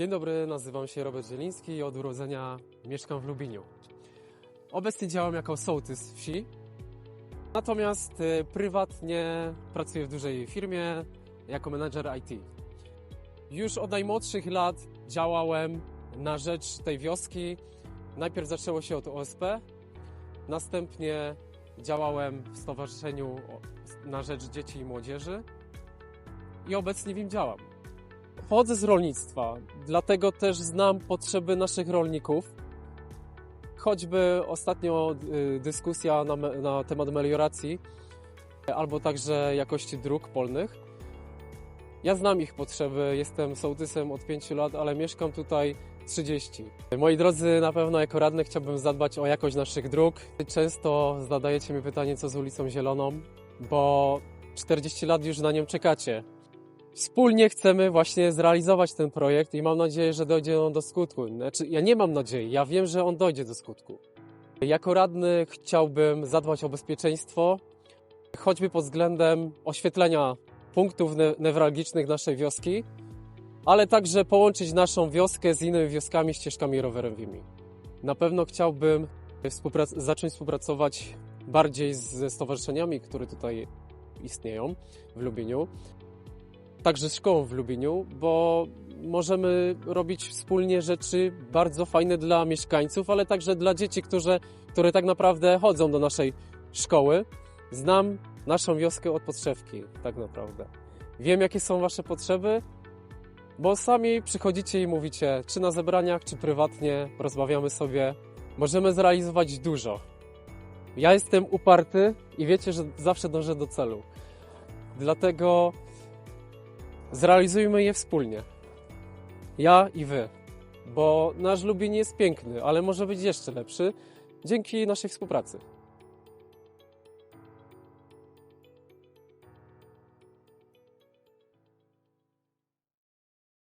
Dzień dobry, nazywam się Robert Zieliński i od urodzenia mieszkam w Lubliniu. Obecnie działam jako sołtys wsi, natomiast y, prywatnie pracuję w dużej firmie jako menadżer IT. Już od najmłodszych lat działałem na rzecz tej wioski. Najpierw zaczęło się od OSP, następnie działałem w stowarzyszeniu na rzecz dzieci i młodzieży i obecnie w nim działam. Pochodzę z rolnictwa, dlatego też znam potrzeby naszych rolników. Choćby ostatnio y, dyskusja na, na temat melioracji, albo także jakości dróg polnych. Ja znam ich potrzeby, jestem sołtysem od 5 lat, ale mieszkam tutaj 30. Moi drodzy, na pewno jako radny chciałbym zadbać o jakość naszych dróg. Często zadajecie mi pytanie, co z ulicą Zieloną, bo 40 lat już na nią czekacie. Wspólnie chcemy właśnie zrealizować ten projekt i mam nadzieję, że dojdzie on do skutku. Znaczy, ja nie mam nadziei, ja wiem, że on dojdzie do skutku. Jako radny chciałbym zadbać o bezpieczeństwo, choćby pod względem oświetlenia punktów ne- newralgicznych naszej wioski, ale także połączyć naszą wioskę z innymi wioskami, ścieżkami rowerowymi. Na pewno chciałbym współprac- zacząć współpracować bardziej ze stowarzyszeniami, które tutaj istnieją w Lubieniu, także szkołą w Lubieniu, bo możemy robić wspólnie rzeczy bardzo fajne dla mieszkańców, ale także dla dzieci, które, które tak naprawdę chodzą do naszej szkoły. Znam naszą wioskę od podszewki, tak naprawdę. Wiem, jakie są Wasze potrzeby, bo sami przychodzicie i mówicie, czy na zebraniach, czy prywatnie, rozmawiamy sobie. Możemy zrealizować dużo. Ja jestem uparty i wiecie, że zawsze dążę do celu. Dlatego zrealizujmy je wspólnie. Ja i wy. Bo nasz Lubin jest piękny, ale może być jeszcze lepszy dzięki naszej współpracy.